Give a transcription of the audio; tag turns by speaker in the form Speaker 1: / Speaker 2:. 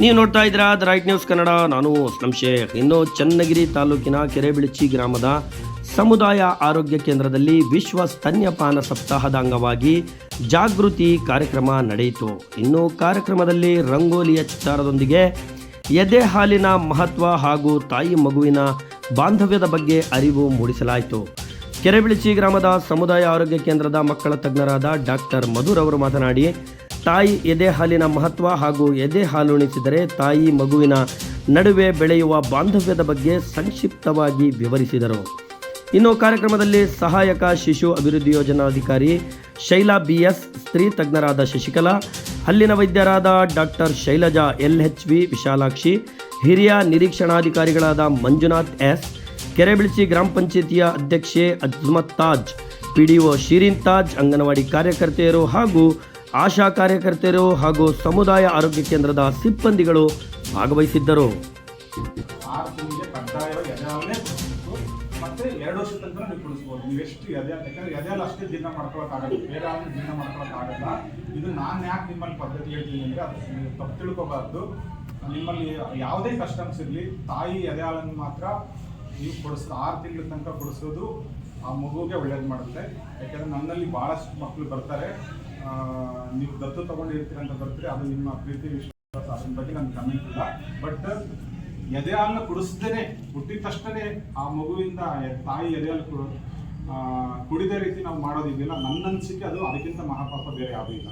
Speaker 1: ನೀವು ನೋಡ್ತಾ ಇದ್ದೀರಾ ದ ರೈಟ್ ನ್ಯೂಸ್ ಕನ್ನಡ ನಾನು ಅಸ್ಲಂ ಶೇಖ್ ಇನ್ನು ಚನ್ನಗಿರಿ ತಾಲೂಕಿನ ಕೆರೆಬಿಳಿಚಿ ಗ್ರಾಮದ ಸಮುದಾಯ ಆರೋಗ್ಯ ಕೇಂದ್ರದಲ್ಲಿ ವಿಶ್ವ ಸ್ತನ್ಯಪಾನ ಸಪ್ತಾಹದ ಅಂಗವಾಗಿ ಜಾಗೃತಿ ಕಾರ್ಯಕ್ರಮ ನಡೆಯಿತು. ಇನ್ನು ಕಾರ್ಯಕ್ರಮದಲ್ಲಿ ರಂಗೋಲಿಯ ಚಿತ್ತಾರದೊಂದಿಗೆ ಎದೆ ಹಾಲಿನ ಮಹತ್ವ ಹಾಗೂ ತಾಯಿ ಮಗುವಿನ ಬಾಂಧವ್ಯದ ಬಗ್ಗೆ ಅರಿವು ಮೂಡಿಸಲಾಯಿತು. ಕೆರೆಬಿಳಿಚಿ ಗ್ರಾಮದ ಸಮುದಾಯ ಆರೋಗ್ಯ ಕೇಂದ್ರದ ಮಕ್ಕಳ ತಜ್ಞರಾದ ಡಾಕ್ಟರ್ ಮಧುರ್ ಅವರು ಮಾತನಾಡಿ ತಾಯಿ ಎದೆ ಹಾಲಿನ ಮಹತ್ವ ಹಾಗೂ ಎದೆ ಹಾಲುಣಿಸಿದರೆ ತಾಯಿ ಮಗುವಿನ ನಡುವೆ ಬೆಳೆಯುವ ಬಾಂಧವ್ಯದ ಬಗ್ಗೆ ಸಂಕ್ಷಿಪ್ತವಾಗಿ ವಿವರಿಸಿದರು. ಇನ್ನು ಕಾರ್ಯಕ್ರಮದಲ್ಲಿ ಸಹಾಯಕ ಶಿಶು ಅಭಿವೃದ್ಧಿ ಯೋಜನಾಧಿಕಾರಿ ಶೈಲಾ ಬಿಎಸ್, ಸ್ತ್ರೀ ತಜ್ಞರಾದ ಶಶಿಕಲಾ, ಹಲ್ಲಿನ ವೈದ್ಯರಾದ doctor Shailaja L H V Vishalakshi, ಹಿರಿಯ ನಿರೀಕ್ಷಣಾಧಿಕಾರಿಗಳಾದ ಮಂಜುನಾಥ್ ಎಸ್ ಕೆರೆಬಿಳಿಸಿ ಗ್ರಾಮ ಪಂಚಾಯಿತಿಯ ಅಧ್ಯಕ್ಷೆ ಅಜ್ಮತ್ ತಾಜ್, ಪಿಡಿಒ ಶಿರೀನ್ ತಾಜ್, ಅಂಗನವಾಡಿ ಕಾರ್ಯಕರ್ತೆಯರು ಹಾಗೂ ಆಶಾ ಕಾರ್ಯಕರ್ತೆಯರು ಹಾಗೂ ಸಮುದಾಯ ಆರೋಗ್ಯ ಕೇಂದ್ರದ ಸಿಬ್ಬಂದಿಗಳು ಭಾಗವಹಿಸಿದ್ದರು.
Speaker 2: ಮತ್ತೆ ಎರಡು ವರ್ಷ ತನಕ ನೀವು ಕುಡಿಸ್ಬೋದು ನೀವು ಎಷ್ಟು ಎದೆ ಯಾಕಂದ್ರೆ ಎದೆಹಾಲು ಅಷ್ಟೇ ಜೀರ್ಣ ಮಾಡ್ಕೊಳಕ್ಕಾಗಲ್ಲ. ಬೇರೆ ಹಾಲು ದಿನ ಮಾಡ್ಕೊಳಕ್ಕಾಗಲ್ಲ. ಇದು ನಾನು ಯಾಕೆ ನಿಮ್ಮಲ್ಲಿ ಪದ್ಧತಿ ಹೇಳ್ತೀನಿ ಅಂದರೆ ಅದು ತಪ್ಪು ತಿಳ್ಕೊಬಾರ್ದು. ನಿಮ್ಮಲ್ಲಿ ಯಾವುದೇ ಕಸ್ಟಮ್ಸ್ ಇರಲಿ, ತಾಯಿ ಎದೆಹಾಲನ್ನು ಮಾತ್ರ ನೀವು ಕೊಡಿಸೋದು. ಆರು ತಿಂಗಳ ತನಕ ಕೊಡಿಸೋದು ಆ ಮಗುಗೆ ಒಳ್ಳೇದು ಮಾಡುತ್ತೆ. ಯಾಕಂದರೆ ನನ್ನಲ್ಲಿ ಭಾಳಷ್ಟು ಮಕ್ಕಳು ಬರ್ತಾರೆ. ನೀವು ದತ್ತು ತಗೊಂಡಿರ್ತೀರ ಅಂತ ಬರ್ತೀರಿ, ಅದು ನಿಮ್ಮ ಪ್ರೀತಿ ವಿಶ್ವಾಸ, ಅದ್ರ ಬಗ್ಗೆ ನಮ್ಗೆ ಕಮೆಂಟ್ ಇಲ್ಲ. ಬಟ್ ಎದೆ ಹಾಲನ್ನ ಕುಡಿಸ್ದೇನೆ, ಹುಟ್ಟಿದ ತಕ್ಷಣ ಆ ಮಗುವಿಂದ ತಾಯಿ ಎದೆ ಹಾಲು ಕುಡಿದ ರೀತಿ ನಾವು ಮಾಡೋದಿದೆಯಲ್ಲ ನನ್ನ ಅನಿಸಿಕೆ ಅದು, ಅದಕ್ಕಿಂತ ಮಹಾಪಾಪ ಬೇರೆ ಯಾವುದೂ ಇಲ್ಲ.